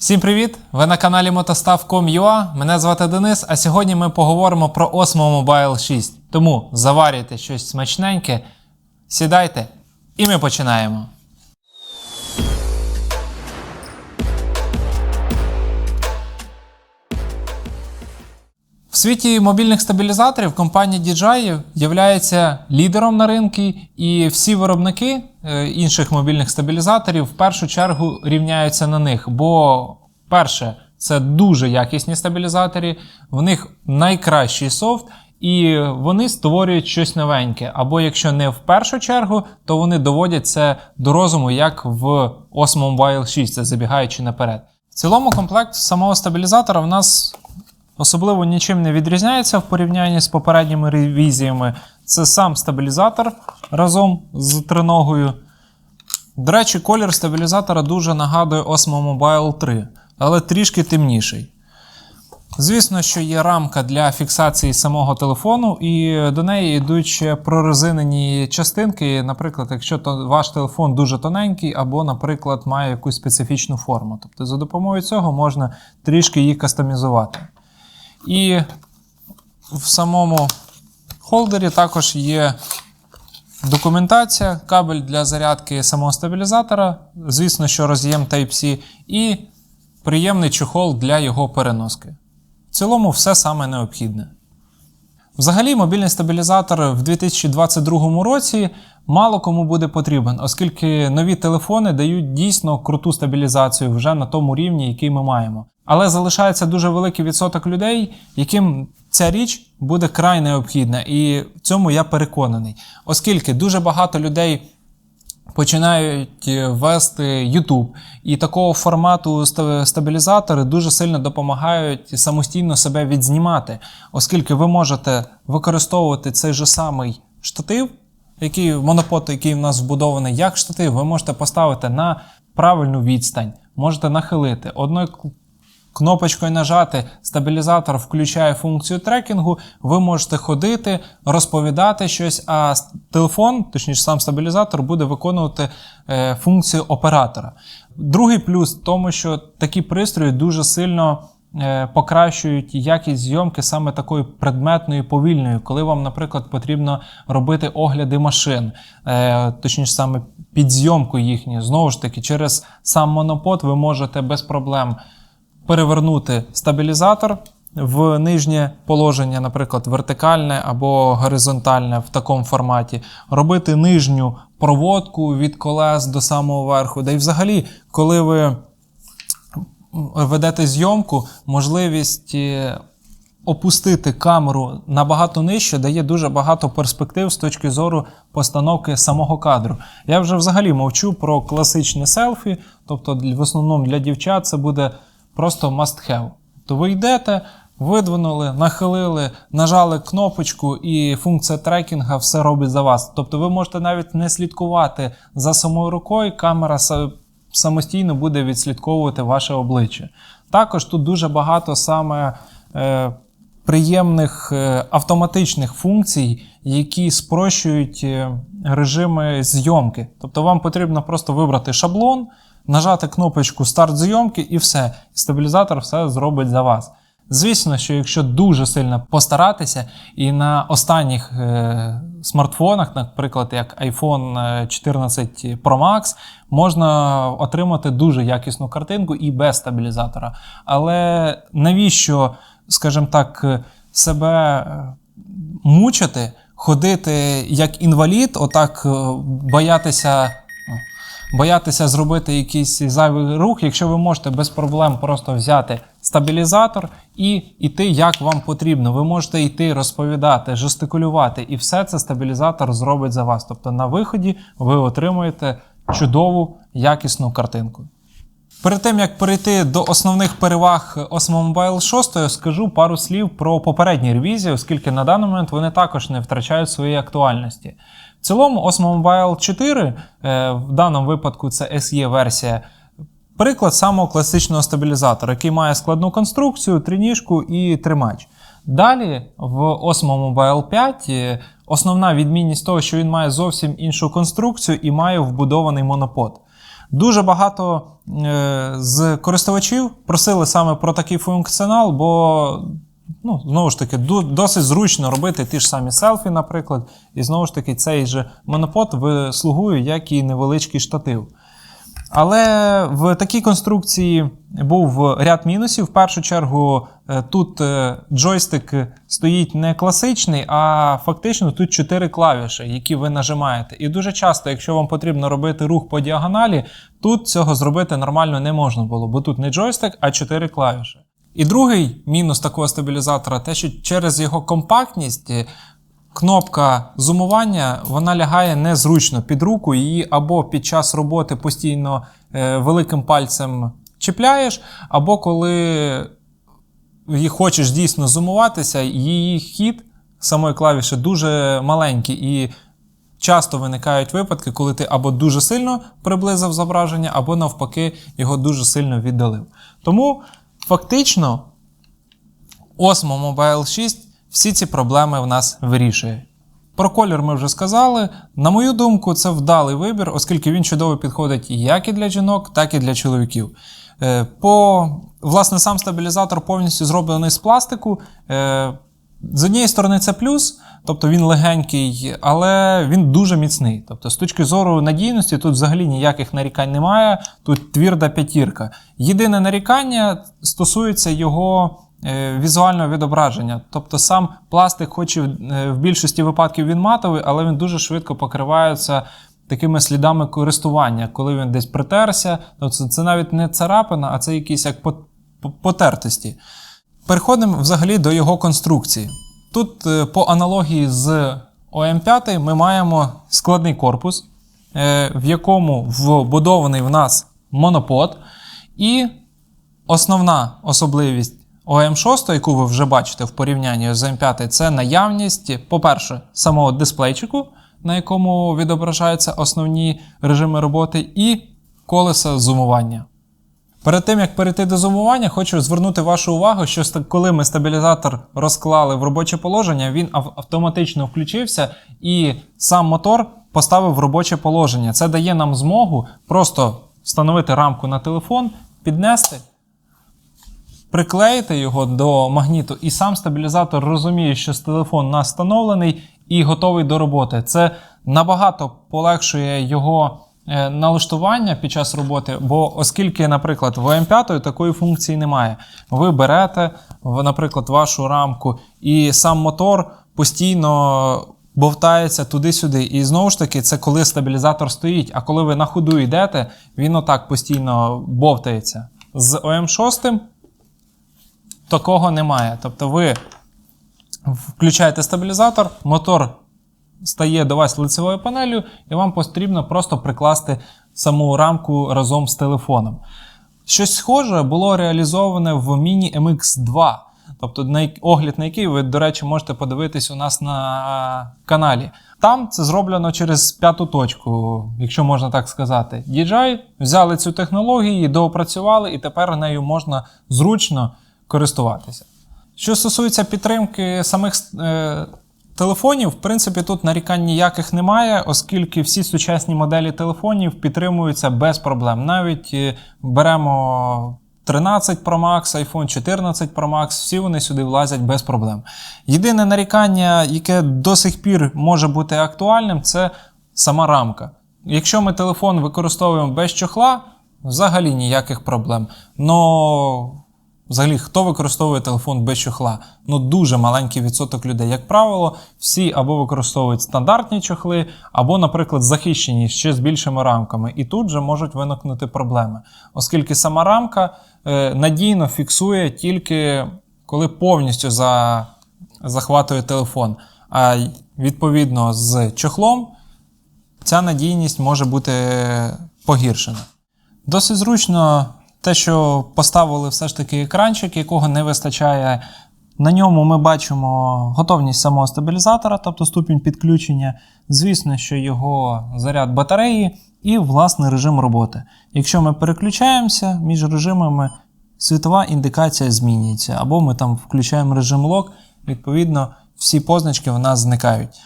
Всім привіт! Ви на каналі Motostav.com.ua. Мене звати Денис, а сьогодні ми поговоримо про Osmo Mobile 6. Тому заварюйте щось смачненьке, сідайте, і ми починаємо. В світі мобільних стабілізаторів компанія DJI є лідером на ринку, і всі виробники е, інших мобільних стабілізаторів в першу чергу рівняються на них. Бо, перше, це дуже якісні стабілізатори, в них найкращий софт, і вони створюють щось новеньке. Або якщо не в першу чергу, то вони доводять це до розуму, як в Osmo Mobile 6, це забігаючи наперед. В цілому комплект самого стабілізатора в нас особливо нічим не відрізняється в порівнянні з попередніми ревізіями. Це сам стабілізатор разом з триногою. До речі, колір стабілізатора дуже нагадує Osmo Mobile 3, але трішки темніший. Звісно, що є рамка для фіксації самого телефону, і до неї йдуть ще прорезинені частинки. Наприклад, якщо то ваш телефон дуже тоненький, або, наприклад, має якусь специфічну форму. Тобто за допомогою цього можна трішки її кастомізувати. І в самому холдері також є документація, кабель для зарядки самого стабілізатора, звісно, що роз'єм Type-C, і приємний чохол для його переноски. В цілому, все саме необхідне. Взагалі, мобільний стабілізатор в 2022 році мало кому буде потрібен, оскільки нові телефони дають дійсно круту стабілізацію вже на тому рівні, який ми маємо. Але залишається дуже великий відсоток людей, яким ця річ буде край необхідна, і в цьому я переконаний, оскільки дуже багато людей. Починають вести YouTube. І такого формату стабілізатори дуже сильно допомагають самостійно себе відзнімати, оскільки ви можете використовувати цей же самий штатив, який монопод, який в нас вбудований як штатив, ви можете поставити на правильну відстань, можете нахилити. Одною Кнопочкою нажати стабілізатор включає функцію трекінгу, ви можете ходити, розповідати щось, а телефон, точніше сам стабілізатор, буде виконувати е, функцію оператора. Другий плюс в тому, що такі пристрої дуже сильно покращують якість зйомки саме такою предметною повільною, коли вам, наприклад, потрібно робити огляди машин, е, точніше саме підзйомку їхню. Знову ж таки, через сам монопод ви можете без проблем перевернути стабілізатор в нижнє положення, наприклад, вертикальне або горизонтальне в такому форматі, робити нижню проводку від колес до самого верху. Да й взагалі, коли ви ведете зйомку, можливість. е, Опустити камеру набагато нижче дає дуже багато перспектив з точки зору постановки самого кадру. Я вже взагалі мовчу про класичне селфі, тобто в основному для дівчат це буде просто must have. То ви йдете, видвинули, нахилили, нажали кнопочку, і функція трекінга все робить за вас. Тобто ви можете навіть не слідкувати за самою рукою, камера самостійно буде відслідковувати ваше обличчя. Також тут дуже багато саме. Е, Приємних е, автоматичних функцій, які спрощують е, режими зйомки. Тобто вам потрібно просто вибрати шаблон, нажати кнопочку старт зйомки і все. Стабілізатор все зробить за вас. Звісно, що якщо дуже сильно постаратися, і на останніх е, смартфонах, наприклад, як iPhone 14 Pro Max, можна отримати дуже якісну картинку і без стабілізатора. Але навіщо, скажімо так, себе мучити, ходити як інвалід, отак боятися боятися зробити якийсь зайвий рух, якщо ви можете без проблем просто взяти стабілізатор і йти, як вам потрібно. Ви можете йти, розповідати, жестикулювати, і все це стабілізатор зробить за вас. Тобто на виході ви отримуєте чудову якісну картинку. Перед тим як перейти до основних переваг Osmo Mobile 6, скажу пару слів про попередні ревізії, оскільки на даний момент вони також не втрачають своєї актуальності. В цілому, Osmo Mobile 4, е, в даному випадку це SE-версія, приклад самого класичного стабілізатора, який має складну конструкцію, триніжку і тримач. Далі в Osmo Mobile 5 е, основна відмінність того, що він має зовсім іншу конструкцію і має вбудований монопод. Дуже багато е, з користувачів просили саме про такий функціонал, бо ну, знову ж таки досить зручно робити ті ж самі селфі, наприклад. І знову ж таки, цей же монопод вислугує як і невеличкий штатив. Але в такій конструкції був ряд мінусів. В першу чергу, е, тут е, джойстик стоїть не класичний, а фактично тут чотири клавіші, які ви нажимаєте. І дуже часто, якщо вам потрібно робити рух по діагоналі, тут цього зробити нормально не можна було, бо тут не джойстик, а чотири клавіші. І другий мінус такого стабілізатора те, що через його компактність е, кнопка зумування вона лягає незручно під руку, її або під час роботи постійно е, великим пальцем чіпляєш, або коли і хочеш дійсно зумуватися, її хід самої клавіші дуже маленький і часто виникають випадки, коли ти або дуже сильно приблизив зображення, або навпаки його дуже сильно віддалив. Тому фактично Osmo Mobile 6 всі ці проблеми в нас вирішує. Про колір ми вже сказали. На мою думку, це вдалий вибір, оскільки він чудово підходить як і для жінок, так і для чоловіків. Е, По, власне, сам стабілізатор повністю зроблений з пластику. Е, З однієї сторони, це плюс, тобто він легенький, але він дуже міцний. Тобто, з точки зору надійності, тут взагалі ніяких нарікань немає. Тут твірда п'ятірка. Єдине нарікання стосується його е, візуального відображення. Тобто сам пластик, хоч і в е, більшості випадків він матовий, але він дуже швидко покривається такими слідами користування, коли він десь притерся. То це, навіть не царапина, а це якісь як по- по- потертості. Переходимо взагалі до його конструкції. Тут, е, по аналогії з ОМ5, ми маємо складний корпус, е, в якому вбудований в нас монопод. І основна особливість ОМ6, яку ви вже бачите в порівнянні з ОМ5, це наявність, по-перше, самого дисплейчику, на якому відображаються основні режими роботи, і колеса зумування. Перед тим як перейти до зумування, хочу звернути вашу увагу, що коли ми стабілізатор розклали в робоче положення, він автоматично включився і сам мотор поставив в робоче положення. Це дає нам змогу просто встановити рамку на телефон, піднести, приклеїти його до магніту, і сам стабілізатор розуміє, що телефон у нас встановлений і готовий до роботи. Це набагато полегшує його налаштування під час роботи, бо оскільки, наприклад, в м5 такої функції немає. Ви берете, наприклад, вашу рамку, і сам мотор постійно. Бовтається туди-сюди. І знову ж таки, це коли стабілізатор стоїть. А коли ви на ходу йдете, він отак постійно бовтається. З ОМ6 такого немає. Тобто ви включаєте стабілізатор, мотор стає до вас лицевою панелью, і вам потрібно просто прикласти саму рамку разом з телефоном. Щось схоже було реалізоване в Mini MX2. Тобто на огляд на який ви, до речі, можете подивитись у нас на каналі. Там це зроблено через п'яту точку, якщо можна так сказати. DJI взяли цю технологію, доопрацювали, і тепер нею можна зручно користуватися. Що стосується підтримки самих е, телефонів, в принципі, тут нарікань ніяких немає, оскільки всі сучасні моделі телефонів підтримуються без проблем. Навіть е, беремо 13 Pro Max, iPhone 14 Pro Max, всі вони сюди влазять без проблем. Єдине нарікання, яке до сих пір може бути актуальним, це сама рамка. Якщо ми телефон використовуємо без чохла, взагалі ніяких проблем. Но Взагалі, хто використовує телефон без чохла? Ну, дуже маленький відсоток людей. Як правило, всі або використовують стандартні чохли, або, наприклад, захищені ще з більшими рамками. І тут же можуть виникнути проблеми, оскільки сама рамка е, надійно фіксує тільки коли повністю за, захватує телефон. А відповідно з чохлом ця надійність може бути погіршена. Досить зручно те, що поставили все ж таки екранчик, якого не вистачає. На ньому ми бачимо готовність самого стабілізатора, тобто ступінь підключення. Звісно, що його заряд батареї і власний режим роботи. Якщо ми переключаємося між режимами, світова індикація змінюється, або ми там включаємо режим лок, відповідно, всі позначки в нас зникають.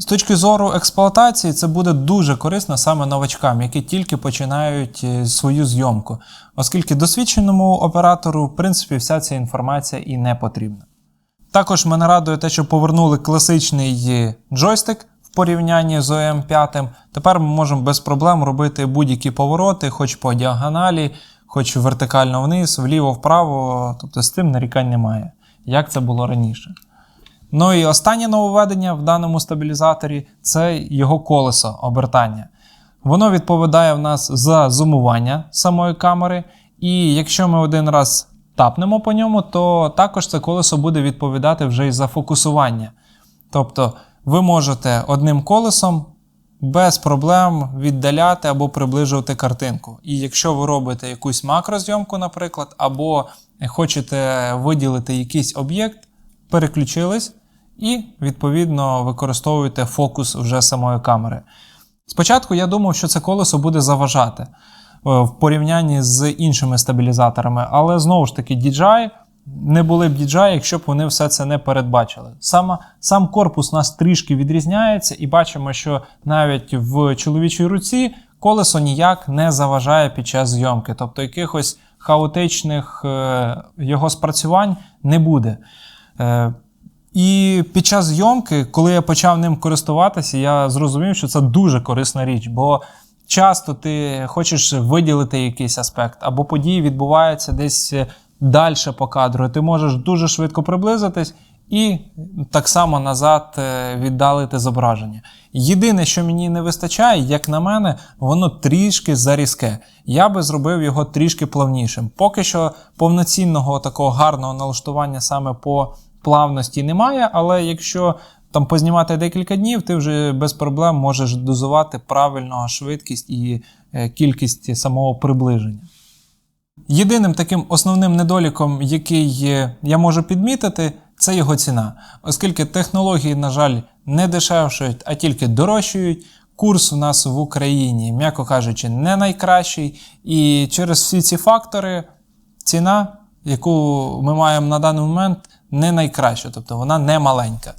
З точки зору експлуатації, це буде дуже корисно саме новачкам, які тільки починають е, свою зйомку, оскільки досвідченому оператору, в принципі, вся ця інформація і не потрібна. Також мене радує те, що повернули класичний е, джойстик в порівнянні з ом 5 Тепер ми можемо без проблем робити будь-які повороти, хоч по діагоналі, хоч вертикально вниз, вліво-вправо. Тобто з тим нарікань немає, як це було раніше. Ну і останнє нововведення в даному стабілізаторі це його колесо обертання. Воно відповідає в нас за зумування самої камери, і якщо ми один раз тапнемо по ньому, то також це колесо буде відповідати вже і за фокусування. Тобто ви можете одним колесом без проблем віддаляти або приближувати картинку. І якщо ви робите якусь макрозйомку, наприклад, або хочете виділити якийсь об'єкт, переключились і, відповідно, використовуєте фокус вже самої камери. Спочатку я думав, що це колесо буде заважати е, в порівнянні з іншими стабілізаторами, але знову ж таки, DJI не були б DJI, якщо б вони все це не передбачили. Саме, сам корпус у нас трішки відрізняється, і бачимо, що навіть в чоловічій руці колесо ніяк не заважає під час зйомки, тобто якихось хаотичних е, його спрацювань не буде. Е, і під час зйомки, коли я почав ним користуватися, я зрозумів, що це дуже корисна річ, бо часто ти хочеш виділити якийсь аспект, або події відбуваються десь далі по кадру. Ти можеш дуже швидко приблизитись і так само назад е, віддалити зображення. Єдине, що мені не вистачає, як на мене, воно трішки зарізке. Я би зробив його трішки плавнішим. Поки що повноцінного такого гарного налаштування саме по плавності немає, але якщо там познімати декілька днів, ти вже без проблем можеш дозувати правильно швидкість і е, кількість самого приближення. Єдиним таким основним недоліком, який я можу підмітити, це його ціна. Оскільки технології, на жаль, не дешевшують, а тільки дорожчають. Курс у нас в Україні, м'яко кажучи, не найкращий. І через всі ці фактори ціна, яку ми маємо на даний момент, не найкраща, тобто вона не маленька.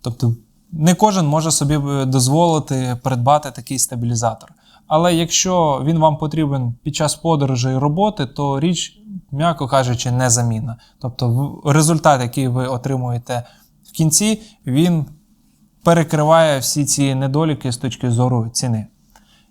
Тобто не кожен може собі дозволити придбати такий стабілізатор. Але якщо він вам потрібен під час подорожі і роботи, то річ, м'яко кажучи, незамінна. Тобто результат, який ви отримуєте в кінці, він перекриває всі ці недоліки з точки зору ціни.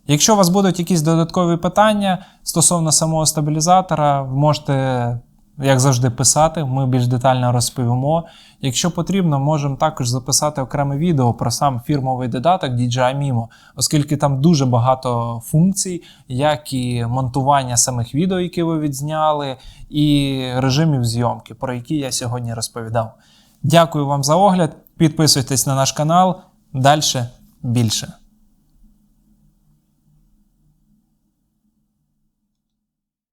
Якщо у вас будуть якісь додаткові питання стосовно самого стабілізатора, ви можете як завжди, писати, ми більш детально розповімо. Якщо потрібно, можемо також записати окреме відео про сам фірмовий додаток DJI Mimo, оскільки там дуже багато функцій, як і монтування самих відео, які ви відзняли, і режимів зйомки, про які я сьогодні розповідав. Дякую вам за огляд. Підписуйтесь на наш канал. Далі більше.